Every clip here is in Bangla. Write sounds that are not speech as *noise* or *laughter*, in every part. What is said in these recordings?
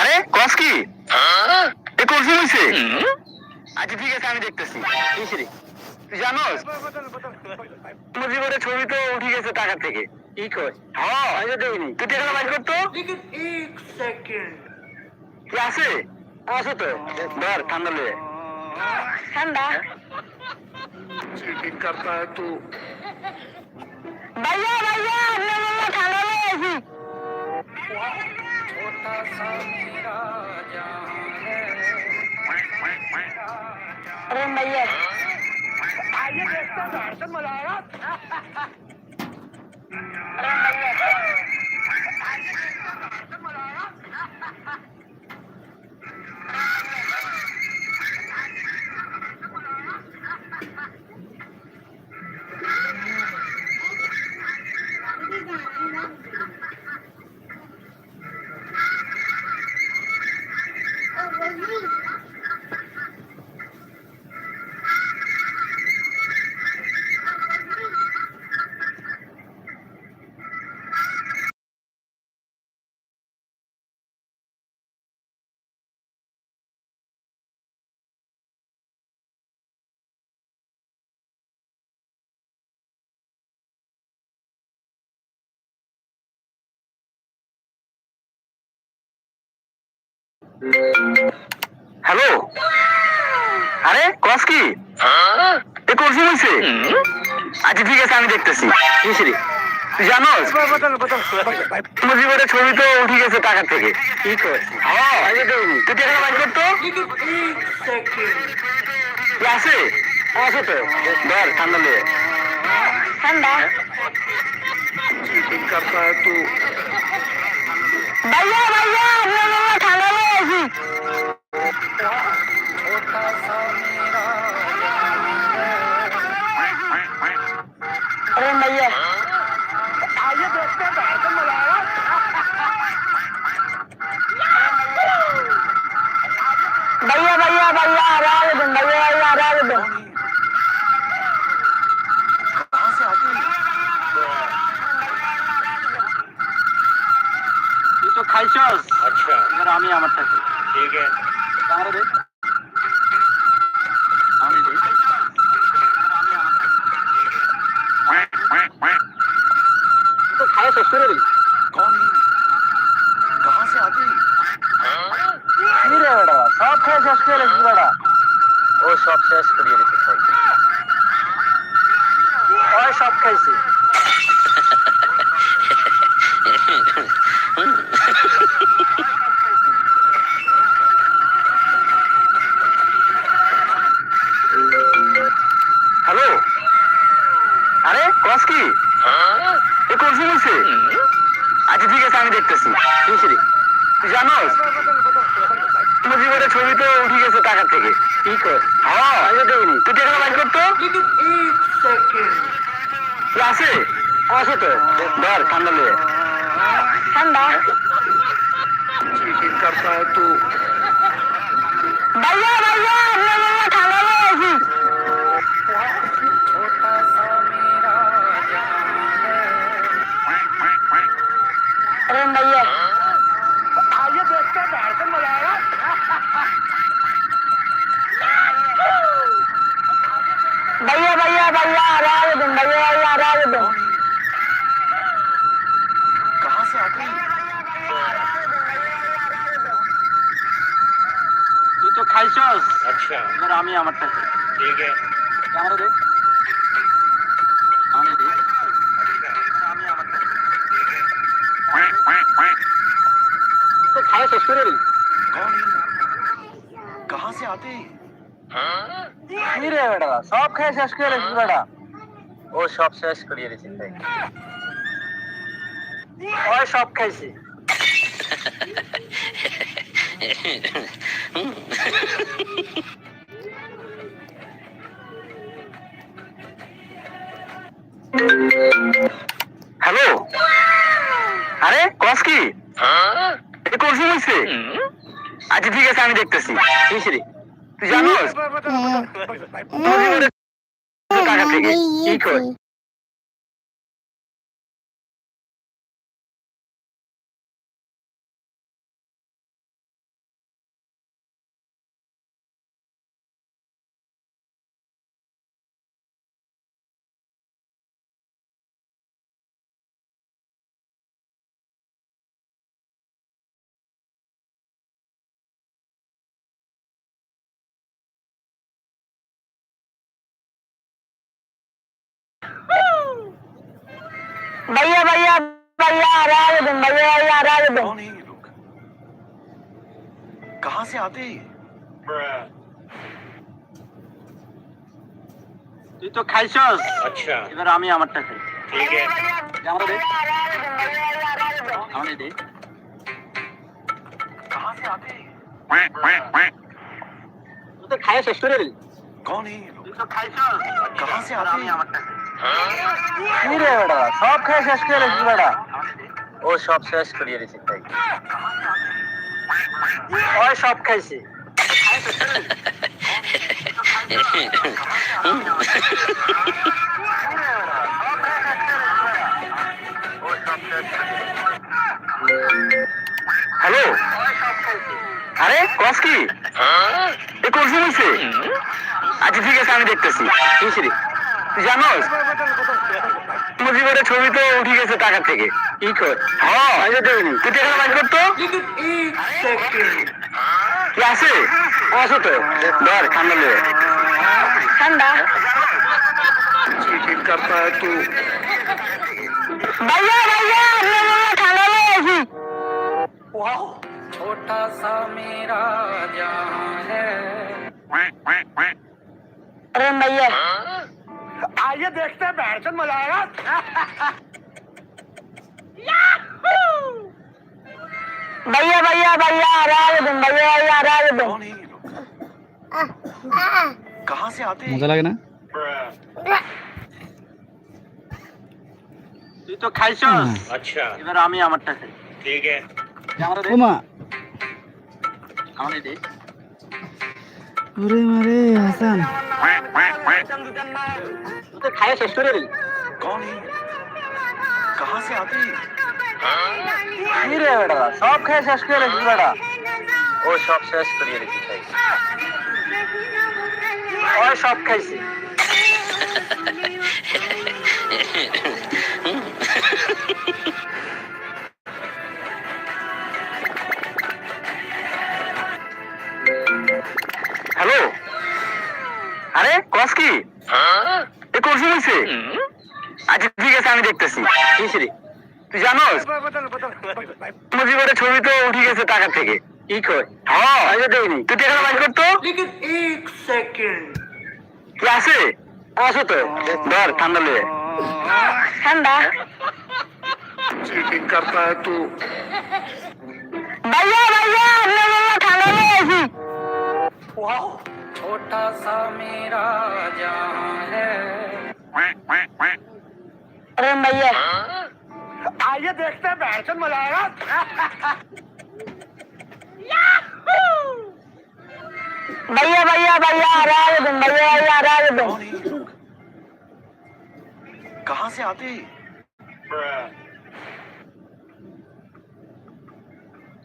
আরে কস কি এ করছি হইছে আচ্ছা ঠিক আছে আমি দেখতেছি কিসরে তুই জানোস মুজিবের ছবি তো উঠে গেছে টাকা থেকে কি কর হ্যাঁ আমি তো দেখিনি তুই টাকা বাইর করতো लेकिन एक सेकंड কি আছে আছে তো ধর ঠান্ডা লয়ে ঠান্ডা चीटिंग करता है तू ভাইয়া ভাইয়া আপনার মামা छोटा सा मेरा अरे मैया। हाँ? आइए देखते हैं मज़ा आएगा *laughs* अरे मैया। हाँ? आइए देखते हैं मज़ा आएगा *laughs* হ্যালো আরে কস কি এ করছি হইছে আচ্ছা ঠিক আছে আমি দেখতেছি কিসরে তুই জানোস মুজিবের ছবি তো উঠে গেছে টাকা থেকে কি কর হ্যাঁ আমি তো দেখিনি তুই টাকা বাইর করতো लेकिन एक सेकंड কি আছে আছে তো ধর ঠান্ডা লয়ে ঠান্ডা चीटिंग करता है तू ভাইয়া ভাইয়া thank you খাইছে। হ্যালো? আরে কস কি? এ করছি বলছে আচ্ছা ঠিক আছে আমি দেখতেছি। তুই তোমার মুজিবের ছবি তো উঠে গেছে টাকা থেকে। কি কর? হ্যাঁ। আমি তো দেখিনি। তুই টাকা করতো? আছে আছে তো। ধর ঠান্ডা লয়ে ঠান্ডা? খাইছস अच्छा এবার আমি আমার থাকে ठीक है ক্যামেরা দে আমি দে আমি আমার থাকে তুই তো খাই শেষ করে দিলি कौन है कहाँ से आते हैं কি রে বেটা সব খাই শেষ করে দিছিস বেটা ও সব শেষ করিয়ে দিছিস ভাই ওই সব খাইছে *laughs* হ্যালো। আরে কস কি? এ করছি বলছে আচ্ছা ঠিক আছে আমি দেখতেছি। তুই জানোস? মুজিবের টাকা থেকে কি কর? भैया भैया भैया आवाज दो भैया भैया आवाज दो कौन है ये लोग कहां से आते हैं ये? তুই তো খাইছস अच्छा এবার আমি আমারটা খাই ठीक है আমারটা দে আমারটা দে कहां से आते हैं ये? তুই তো খাইয়া শেষ করে দিলি कौन है ये लोग তুই তো খাইছস कहां से आते हैं ये? আমারটা খাই কি রে বেটা? সব খাই শেষ করে বেটা। ও সব শেষ করিয়ে দিছিস তাই। ওই সব খাইছি। হ্যালো? আরে কস কি? এ কোন সময়? আচ্ছা ঠিক আছে আমি দেখতেছি। তুই জানোস মুজিবের ছবি তো উঠে গেছে টাকার থেকে কি কর হ্যাঁ আমি তো দেখিনি তুই টাকা বাইর করতো কি আছে আসো তো ধর ঠান্ডা লেগে ठंडा चीटिंग करता है तू भैया भैया हमने बोला ठंडा ले ऐसी छोटा सा मेरा जहां है अरे भैया आइए देखते हैं बैठन मजा आएगा भैया भैया भैया आवाज दो भैया भैया आवाज दो कौन है ये लोग कहां से आते हैं মজা লাগে না তুই তো খাইছস अच्छा এবার আমি আমারটা খাই ठीक है আমারটা দে ওমা আমারটা দে ওরে মারে হাসান তুই তো খাইয়া শেষ করে দিলি कौन है ये लोग? कहां से आते हैं ये? কি রে বেটা সব খাই শেষ করে দিছিস বেটা ও সব শেষ করিয়ে দিছিস তাই ওই সব খাইছি *laughs* তুই জানোস মুজিবের ছবি তো উঠে গেছে টাকার থেকে কি কর হ্যাঁ আমি তো দেখিনি তুই টাকা বাইর করতো लेकिन एक सेकंड কি আছে আসো তো ধর ঠান্ডা লেগে ठंडा चीटिंग करता है तू भैया भैया हमने बोला ठंडा ले ऐसी छोटा सा मेरा जहां है अरे भैया आइए देखते हैं बहरचंद मज़ा भैया भैया भैया आ रहा है तुम भैया भैया आ रहा है तुम। कहाँ से आते हैं?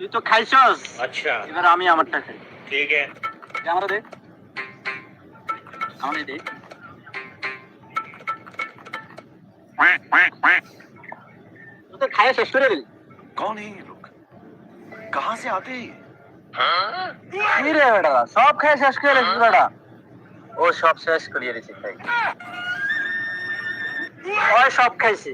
ये तो खाइशोस अच्छा। इधर आमी आमट्टा से ठीक है। क्या हमारा देख। सामने देख। তো খাইয়া শেষ করে দিলি कौन है ये लोग कहां से आते हैं ये? কি রে বেটা সব খাই শেষ করে দিছিস বেটা ও সব শেষ করিয়ে দিছিস তাই ওই সব খাইছি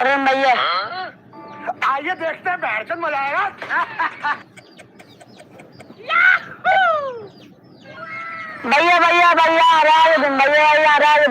अरे मैया। आइए देखते हैं बैठन मज़ा आएगा भैया भैया भैया आ रहा है भैया भैया आ रहा दो।